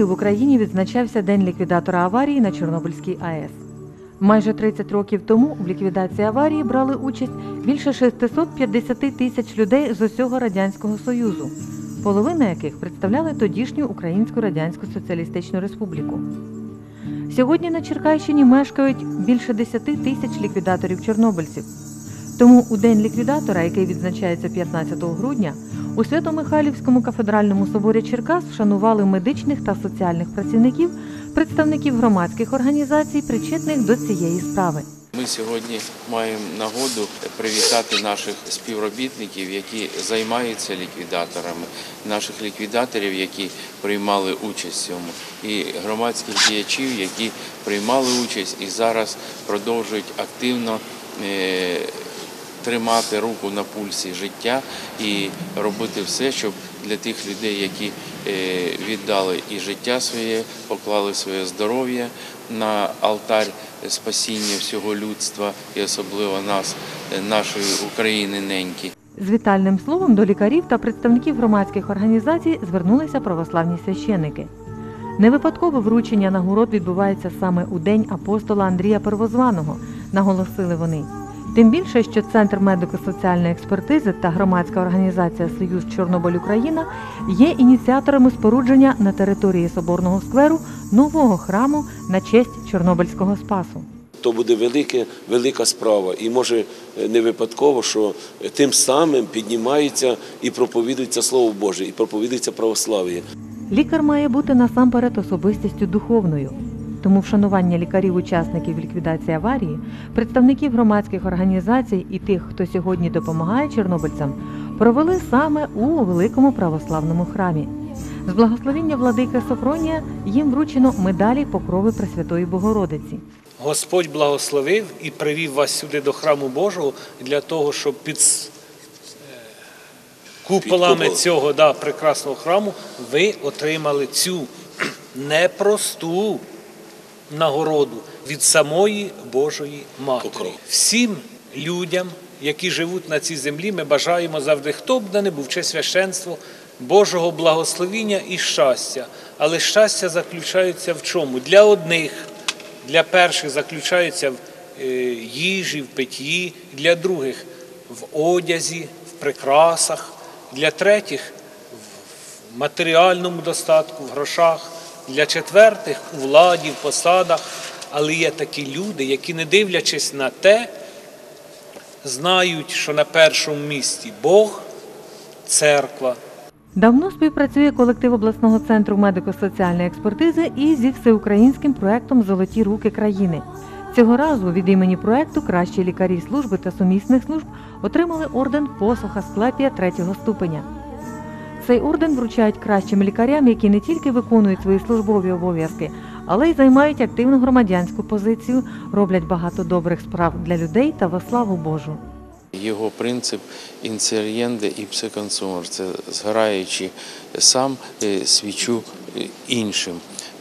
неділю в Україні відзначався День ліквідатора аварії на Чорнобильській АЕС. Майже 30 років тому в ліквідації аварії брали участь більше 650 тисяч людей з усього Радянського Союзу, половина яких представляли тодішню Українську Радянську Соціалістичну Республіку. Сьогодні на Черкащині мешкають більше 10 тисяч ліквідаторів чорнобильців. Тому у День ліквідатора, який відзначається 15 грудня, у Свято-Михайлівському кафедральному соборі Черкас вшанували медичних та соціальних працівників, представників громадських організацій, причетних до цієї справи. Ми сьогодні маємо нагоду привітати наших співробітників, які займаються ліквідаторами, наших ліквідаторів, які приймали участь в цьому, і громадських діячів, які приймали участь і зараз продовжують активно е, тримати руку на пульсі життя і робити все, щоб для тих людей, які е, віддали і життя своє, поклали своє здоров'я на алтарь спасіння всього людства і особливо нас, е, нашої України неньки. З вітальним словом до лікарів та представників громадських організацій звернулися православні священики. Не випадково вручення нагород відбувається саме у день апостола Андрія Первозваного, наголосили вони. Тим більше, що Центр медико-соціальної експертизи та громадська організація Союз Чорнобиль Україна є ініціаторами спорудження на території соборного скверу нового храму на честь Чорнобильського спасу. то буде велике, велика справа. І може е, не випадково, що тим самим піднімається і проповідується Слово Боже, і проповідується православ'я. Лікар має бути насамперед особистістю духовною. Тому вшанування лікарів-учасників ліквідації аварії, представників громадських організацій і тих, хто сьогодні допомагає чорнобильцям, провели саме у великому православному храмі. З благословіння владики Софронія їм вручено медалі покрови Пресвятої Богородиці. Господь благословив і привів вас сюди до храму Божого для того, щоб під е, куполами цього да, прекрасного храму ви отримали цю непросту нагороду від самої Божої Матері. Покров. Всім людям, які живуть на цій землі, ми бажаємо завжди, хто б де не був, чи священство, Божого благословіння і щастя. Але щастя заключається в чому? Для одних, для перших заключається в е, їжі, в питті, для других в одязі, в прикрасах, для третіх в матеріальному достатку, в грошах, для четвертих у владі, в посадах. Але є такі люди, які, не дивлячись на те, знають, що на першому місці Бог, церква. Давно співпрацює колектив обласного центру медико-соціальної експертизи і зі всеукраїнським проектом Золоті руки країни. Цього разу від імені проекту кращі лікарі служби та сумісних служб отримали орден посоха Склепія третього ступеня. Цей орден вручають кращим лікарям, які не тільки виконують свої службові обов'язки, але й займають активну громадянську позицію, роблять багато добрих справ для людей та во славу Божу. Його принцип інсер'єнде і псиконсумер це згораючи сам е, свічу е, іншим.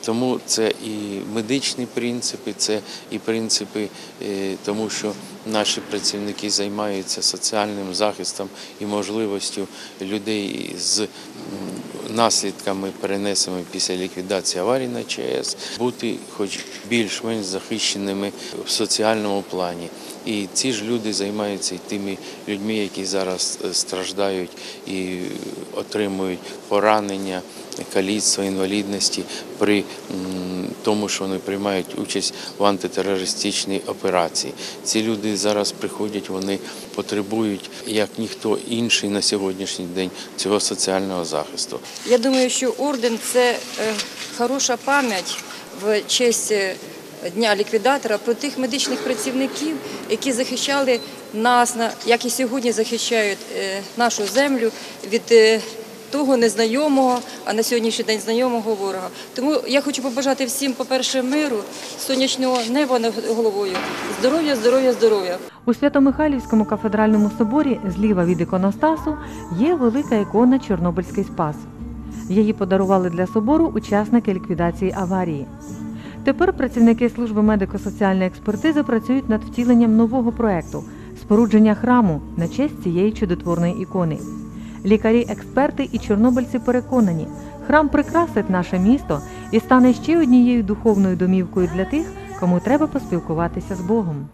Тому це і медичні принципи, це і принципи, е, тому що наші працівники займаються соціальним захистом і можливістю людей з наслідками, перенесеними після ліквідації аварії на ЧАЕС, бути хоч більш-менш захищеними в соціальному плані. І ці ж люди займаються і тими людьми, які зараз е, страждають і отримують поранення, каліцтво, інвалідності при тому, що вони приймають участь в антитерористичній операції. Ці люди зараз приходять, вони потребують, як ніхто інший на сьогоднішній день, цього соціального захисту. Я думаю, що орден це е, хороша пам'ять в честь е, дня ліквідатора про тих медичних працівників, які захищали нас, на- як і сьогодні захищають е, нашу землю від е, того незнайомого, а на сьогоднішній день знайомого ворога. Тому я хочу побажати всім, по-перше, миру, сонячного неба над головою, здоров'я, здоров'я, здоров'я. У Свято-Михайлівському кафедральному соборі зліва від іконостасу є велика ікона Чорнобильський спас. Її подарували для собору учасники ліквідації аварії. Тепер працівники служби медико-соціальної експертизи працюють над втіленням нового проекту спорудження храму на честь цієї чудотворної ікони. Лікарі, експерти і чорнобильці переконані, храм прикрасить наше місто і стане ще однією духовною домівкою для тих, кому треба поспілкуватися з Богом.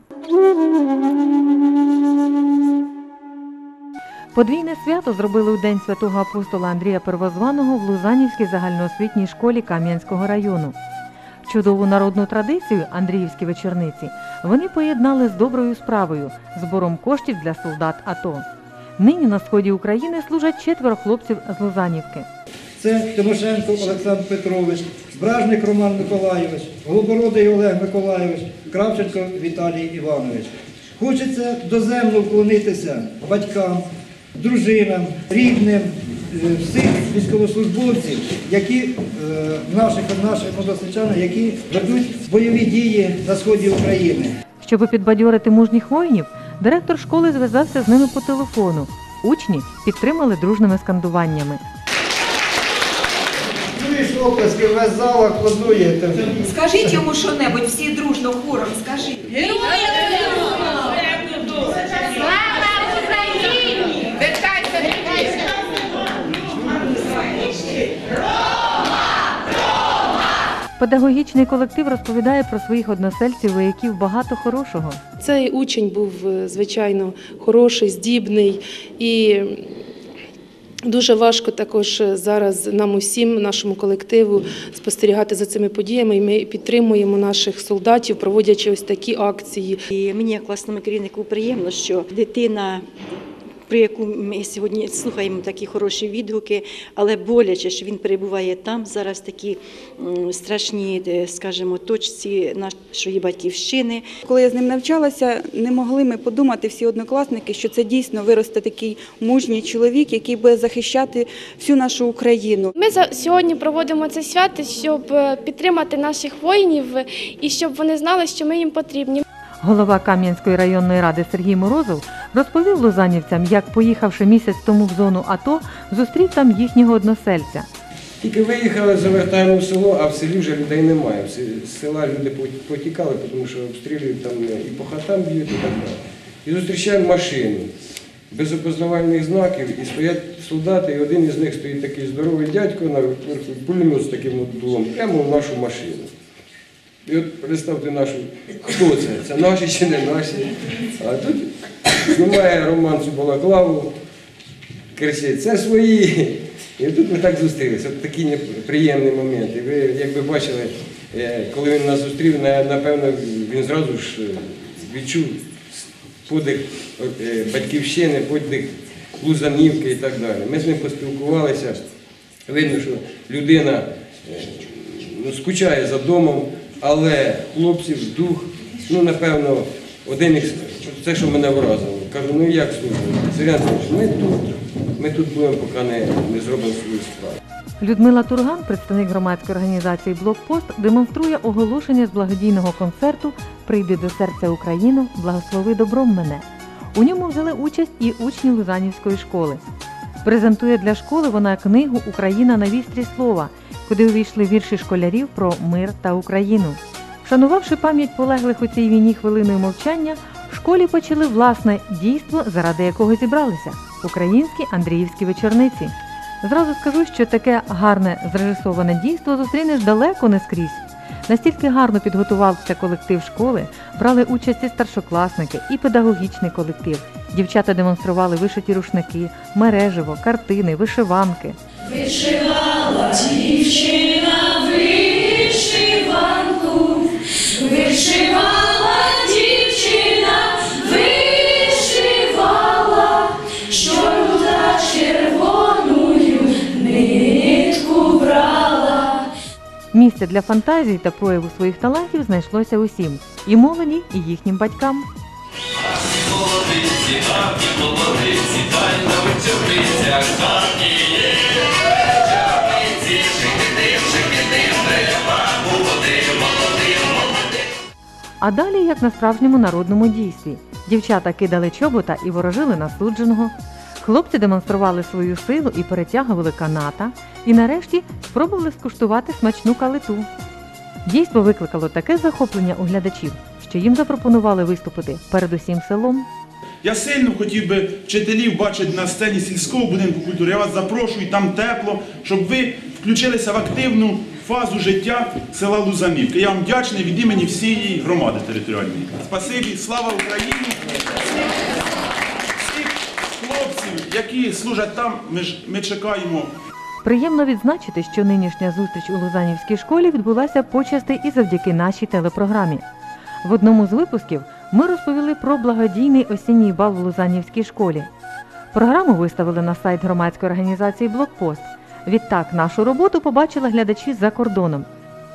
Подвійне свято зробили у День святого апостола Андрія Первозваного в Лузанівській загальноосвітній школі Кам'янського району. Чудову народну традицію Андріївські вечорниці вони поєднали з доброю справою збором коштів для солдат АТО. Нині на сході України служать четверо хлопців з Лузанівки. Це Тимошенко Олександр Петрович, Бражник Роман Миколайович, Голобородий Олег Миколайович, Кравченко Віталій Іванович. Хочеться доземно вклонитися батькам, дружинам, рідним, всіх військовослужбовців, які е, наших наших односельчан, які ведуть бойові дії на сході України. Щоб підбадьорити мужніх воїнів, директор школи зв'язався з ними по телефону. Учні підтримали дружними скандуваннями. Чуєш оплески, весь зал аплодує. Скажіть йому що-небудь, всі дружно хором скажіть. Педагогічний колектив розповідає про своїх односельців вояків багато хорошого. Цей учень був е, звичайно хороший, здібний і. Дуже важко також зараз нам усім, нашому колективу, спостерігати за цими подіями. І ми підтримуємо наших солдатів, проводячи ось такі акції. І мені, як класному керівнику, приємно, що дитина, про яку ми сьогодні слухаємо такі хороші відгуки, але боляче, що він перебуває там. Зараз такі страшні, де, скажімо, точці нашої батьківщини. Коли я з ним навчалася, не могли ми подумати всі однокласники, що це дійсно виросте такий мужній чоловік, який буде захищати всю нашу Україну. Ми за- сьогодні проводимо це свято, щоб е, підтримати наших воїнів і щоб вони знали, що ми їм потрібні. Голова Кам'янської районної ради Сергій Морозов розповів лузанівцям, як, поїхавши місяць тому в зону АТО, зустрів там їхнього односельця. Тільки виїхали, завертаємо в село, а в селі вже людей немає. З села люди потікали, тому що обстрілюють там і по хатам б'ють і так далі. І зустрічаємо машину без опознавальних знаків, і стоять солдати, і один із них стоїть такий здоровий дядько на пулемет з таким дулом, прямо в нашу машину. І от представте нашу, хто це? Це наші чи не наші? А тут знімає Роман цю балаклаву, кричить, це свої. І тут ми так зустрілися. От такі неприємні моменти. Ви, як ви бачили, е, коли він нас зустрів, напевно, він зразу ж е, відчув подих е, батьківщини, подих Лузанівки і так далі. Ми з ним поспілкувалися. Видно, що людина ну, скучає за домом, але хлопців, дух, ну, напевно, один із, це, що мене вразило. Кажу, ну як служба? Сергій ми тут, ми тут будемо, поки не, не зробимо свою справу. Людмила Турган, представник громадської організації Блокпост, демонструє оголошення з благодійного концерту Прийди до серця Україну, благослови добром мене. У ньому взяли участь і учні Лузанівської школи. Презентує для школи вона книгу Україна на вістрі слова, куди увійшли вірші школярів про мир та Україну. Вшанувавши пам'ять полеглих у цій війні хвилиною мовчання, в школі почали власне дійство, заради якого зібралися українські Андріївські вечорниці. Зразу скажу, що таке гарне зрежисоване дійство зустрінеш далеко не скрізь. Настільки гарно підготувався колектив школи, брали участь і старшокласники, і педагогічний колектив. Дівчата демонстрували вишиті рушники, мереживо, картини, вишиванки. Вишивала дівчина вишиванку, вишивала дівчина, вишивала, чорну та червоною нитку брала. Місце для фантазії та прояву своїх талантів знайшлося усім і молоді, і їхнім батькам. А далі, як на справжньому народному дійстві, дівчата кидали чобота і ворожили на судженого. Хлопці демонстрували свою силу і перетягували каната, і нарешті спробували скуштувати смачну калиту. Дійство викликало таке захоплення у глядачів, що їм запропонували виступити перед усім селом. Я сильно хотів би вчителів бачити на сцені сільського будинку культури. Я вас запрошую, там тепло, щоб ви включилися в активну фазу життя села Лузанівка. Я вам вдячний від імені всієї громади територіальної. Спасибі, слава Україні! Всіх хлопців, які служать там, ми, ж, ми чекаємо Приємно відзначити, що нинішня зустріч у Лузанівській школі відбулася почасти і завдяки нашій телепрограмі. В одному з випусків ми розповіли про благодійний осінній бал в Лузанівській школі. Програму виставили на сайт громадської організації Блокпост. Відтак нашу роботу побачили глядачі за кордоном.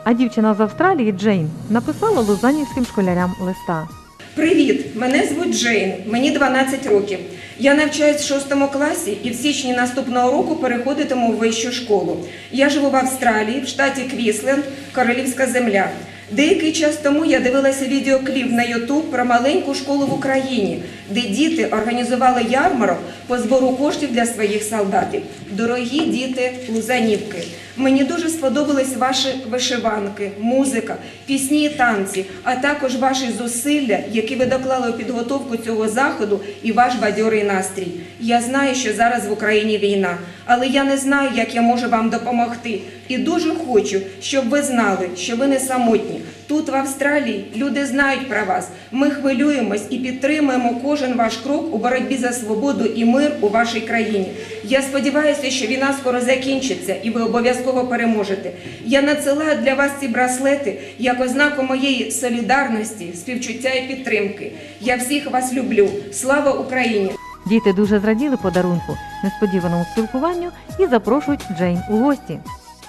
А дівчина з Австралії Джейн написала лузанівським школярям листа. Привіт! Мене звуть Джейн, мені 12 років. Я навчаюсь в 6 класі і в січні наступного року переходитиму в вищу школу. Я живу в Австралії, в штаті Квісленд, Королівська земля. Деякий час тому я дивилася відеокліп на Ютуб про маленьку школу в Україні, де діти організували ярмарок по збору коштів для своїх солдатів. Дорогі діти Лузанівки, мені дуже сподобались ваші вишиванки, музика, пісні і танці, а також ваші зусилля, які ви доклали у підготовку цього заходу і ваш бадьорий настрій. Я знаю, що зараз в Україні війна, але я не знаю, як я можу вам допомогти. І дуже хочу, щоб ви знали, що ви не самотні. Тут, в Австралії, люди знають про вас. Ми хвилюємось і підтримуємо кожен ваш крок у боротьбі за свободу і мир у вашій країні. Я сподіваюся, що війна скоро закінчиться і ви обов'язково переможете. Я надсилаю для вас ці браслети як ознаку моєї солідарності, співчуття і підтримки. Я всіх вас люблю. Слава Україні! Діти дуже зраділи подарунку, несподіваному спілкуванню і запрошують Джейн у гості.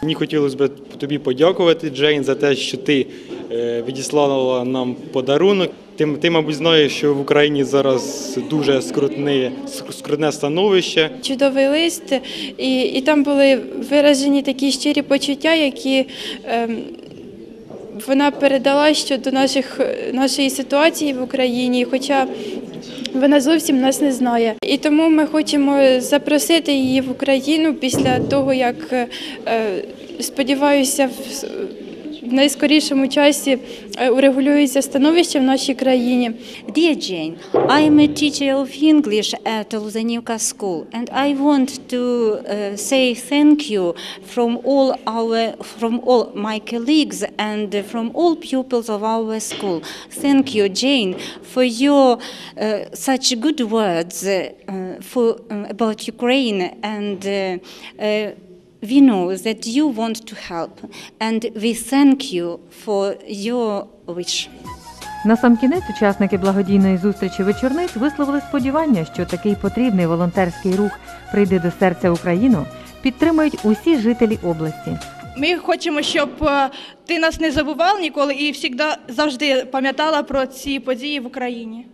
Мені хотілося б тобі подякувати, Джейн, за те, що ти е, відіслала нам подарунок. Ти, ти, мабуть, знаєш, що в Україні зараз дуже скрутне, скрутне становище. Чудовий лист, і, і там були виражені такі щирі почуття, які ем, вона передала щодо наших, нашої ситуації в Україні, хоча вона зовсім нас не знає. І тому ми хочемо запросити її в Україну після того, як е, сподіваюся, в в найскорішому часі е, урегулюється становище в нашій країні. Dear Jane, I am a teacher of English at Luzanivka School, and I want to uh, say thank you from all our, from all my colleagues and from all pupils of our school. Thank you, Jane, for your uh, such good words uh, for um, about Ukraine and. Uh, uh, we know that you want to help, and we thank you for your wish. Насамкінець учасники благодійної зустрічі вечорниць висловили сподівання, що такий потрібний волонтерський рух прийде до серця Україну, підтримують усі жителі області. Ми хочемо, щоб е, ти нас не забував ніколи і завжди, завжди пам'ятала про ці події в Україні.